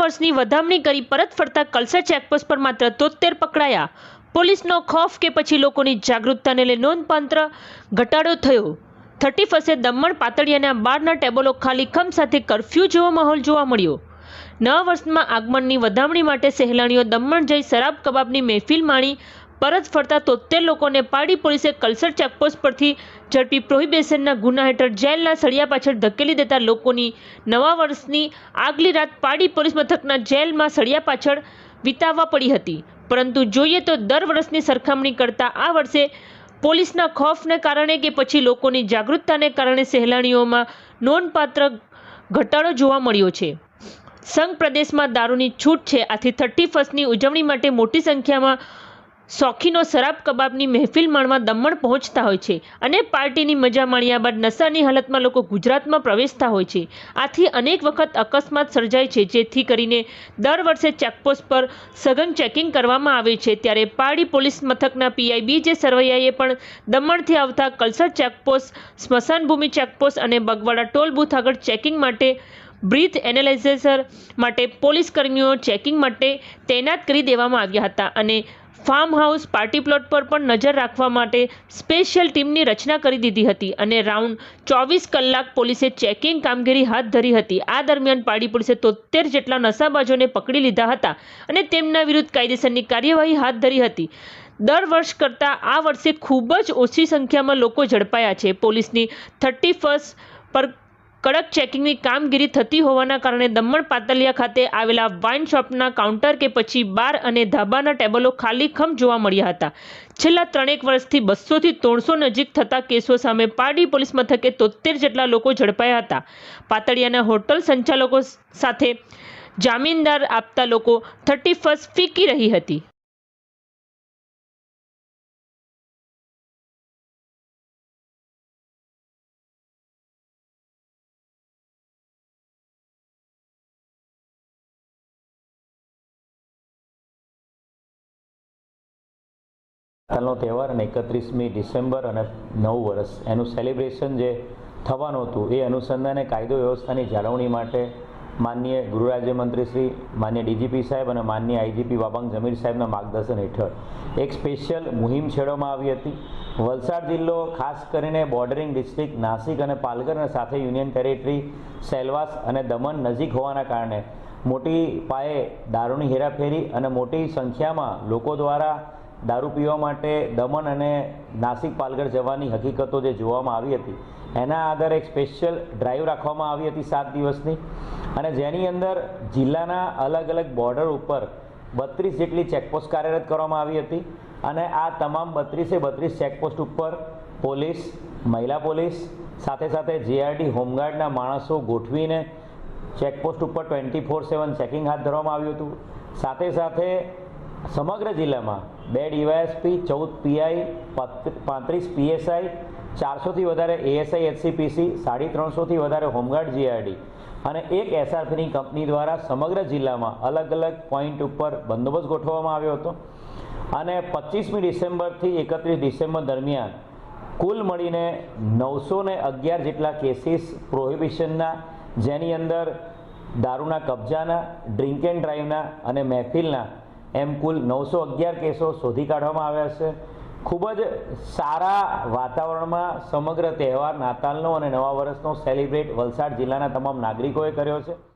વર્ષની વધામણી કરી પરત ફરતા કલસર ચેકપોસ્ટ પર માત્ર તોતેર પકડાયા. પોલીસનો ખોફ કે પછી લોકોની જાગૃતતાને લઈ નોંધપાત્ર ઘટાડો થયો. થર્ટી ફર્સ્ટે દમણ પાતળિયાના બારના ટેબલો ખાલી ખમ સાથે કરફ્યુ જેવો માહોલ જોવા મળ્યો. નવા વર્ષમાં આગમનની વધામણી માટે સહેલાણીઓ દમણ જઈ શરાબ કબાબની મહેફિલ માણી પરત ફરતા તોતેર લોકોને પાડી પોલીસે કલસર ચેકપોસ્ટ પરથી ઝડપી પ્રોહિબેશનના ગુના હેઠળ જેલના સળિયા પાછળ ધકેલી દેતા લોકોની નવા વર્ષની આગલી રાત પાડી પોલીસ મથકના જેલમાં સળિયા પાછળ વિતાવવા પડી હતી. પરંતુ જોઈએ તો દર વર્ષની સરખામણી કરતાં આ વર્ષે પોલીસના ખોફને કારણે કે પછી લોકોની જાગૃતતાને કારણે સહેલાણીઓમાં નોંધપાત્ર ઘટાડો જોવા મળ્યો છે. સંઘ પ્રદેશમાં દારૂની છૂટ છે. આથી થર્ટી ફર્સ્ટની ઉજવણી માટે મોટી સંખ્યામાં શોખીનો શરાબ કબાબની મહેફિલ માણવા દમણ પહોંચતા હોય છે અને પાર્ટીની મજા માણ્યા બાદ નશાની હાલતમાં લોકો ગુજરાતમાં પ્રવેશતા હોય છે. આથી અનેક વખત અકસ્માત સર્જાય છે, જેથી કરીને દર વર્ષે ચેકપોસ્ટ પર સઘન ચેકિંગ કરવામાં આવે છે. ત્યારે પારડી પોલીસ મથકના પીઆઈ બી જે સરવૈયાએ પણ દમણથી આવતા કલસર ચેકપોસ્ટ, સ્મશાનભૂમિ ચેકપોસ્ટ અને બગવાડા ટોલ બૂથ આગળ ચેકિંગ માટે બ્રીથ એનાલાઇઝેસર માટે પોલીસ કર્મીઓ ચેકિંગ માટે તૈનાત કરી દેવામાં આવ્યા હતા અને ફાર્મ હાઉસ પાર્ટી પ્લોટ પર પણ નજર રાખવા માટે સ્પેશિયલ ટીમની રચના કરી દીધી હતી અને રાઉન્ડ ચોવીસ કલાક પોલીસે ચેકિંગ કામગીરી હાથ ધરી હતી. આ દરમિયાન પાડી પોલીસે તોતેર જેટલા નશાબાજોને પકડી લીધા હતા અને તેમના વિરુદ્ધ કાયદેસરની કાર્યવાહી હાથ ધરી હતી. દર વર્ષ કરતાં આ વર્ષે ખૂબ જ ઓછી સંખ્યામાં લોકો ઝડપાયા છે. પોલીસની થર્ટી ફર્સ્ટ પર કડક ચેકિંગની કામગીરી થતી હોવાના કારણે દમણ પાતલિયા ખાતે આવેલા વાઇન શોપના કાઉન્ટર કે પછી બાર અને ધાબાના ટેબલો ખાલી ખમ જોવા મળ્યા હતા. છેલ્લા ત્રણેક વર્ષથી બસોથી ત્રણસો નજીક થતા કેસો સામે પારડી પોલીસ મથકે તોતેર જેટલા લોકો ઝડપાયા હતા. પાતળિયાના હોટલ સંચાલકો સાથે જામીનદાર આપતા લોકો થર્ટી ફર્સ્ટ ફીકી રહી હતી. નાતાલનો તહેવાર અને એકત્રીસમી ડિસેમ્બર અને નવું વર્ષ. એનું સેલિબ્રેશન જે થવાનું હતું એ અનુસંધાને કાયદો વ્યવસ્થાની જાળવણી માટે માનનીય ગૃહ રાજ્યમંત્રી શ્રી માન્ય ડીજીપી સાહેબ અને માનનીય આઈજીપી વાબાંગ જમીર સાહેબના માર્ગદર્શન હેઠળ એક સ્પેશિયલ મુહિમ છેડવામાં આવી હતી. વલસાડ જિલ્લો, ખાસ કરીને બોર્ડરિંગ ડિસ્ટ્રિક્ટ, નાસિક અને પાલઘર અને સાથે યુનિયન ટેરેટરી, સેલવાસ અને દમણ નજીક હોવાના કારણે મોટી પાયે દારૂની હેરાફેરી અને મોટી સંખ્યામાં લોકો દ્વારા દારૂ પીવા માટે દમણ અને નાસિક પાલઘર જવાની હકીકતો જે જોવામાં આવી હતી, એના આધારે એક સ્પેશિયલ ડ્રાઈવ રાખવામાં આવી હતી સાત દિવસની. અને જેની અંદર જિલ્લાના અલગ અલગ બોર્ડર ઉપર બત્રીસ જેટલી ચેકપોસ્ટ કાર્યરત કરવામાં આવી હતી અને આ તમામ બત્રીસે બત્રીસ ચેકપોસ્ટ ઉપર પોલીસ, મહિલા પોલીસ, સાથે સાથે જેઆરડી હોમગાર્ડના માણસો ગોઠવીને ચેકપોસ્ટ ઉપર ટ્વેન્ટી ફોર સેવન ચેકિંગ હાથ ધરવામાં આવ્યું હતું. સાથે સાથે સમગ્ર જિલ્લામાં બે ડીવાયએસપી ચૌદ પીઆઈ પાંત્રીસ પીએસઆઈ ચારસોથી વધારે એએસઆઈ એચસીપીસી સાડી ત્રણસોથી વધારે હોમગાર્ડ જીઆરડી અને એક એસઆરપીની કંપની દ્વારા સમગ્ર જિલ્લામાં અલગ અલગ પોઈન્ટ ઉપર બંદોબસ્ત ગોઠવવામાં આવ્યો હતો. અને પચીસમી ડિસેમ્બરથી એકત્રીસ ડિસેમ્બર દરમિયાન કુલ મળીને નવસો ને અગિયાર જેટલા કેસીસ પ્રોહિબિશનના જેની અંદર દારૂના કબજાના ડ્રિંક એન્ડ ડ્રાઈવના અને મહેફિલના એમ કુલ નવસો અગિયાર કેસો શોધી કાઢવામાં આવ્યા છે. ખૂબ જ સારા વાતાવરણમાં સમગ્ર તહેવાર, નાતાલનો અને નવા વર્ષનો સેલિબ્રેટ વલસાડ જિલ્લાના તમામ નાગરિકોએ કર્યો છે.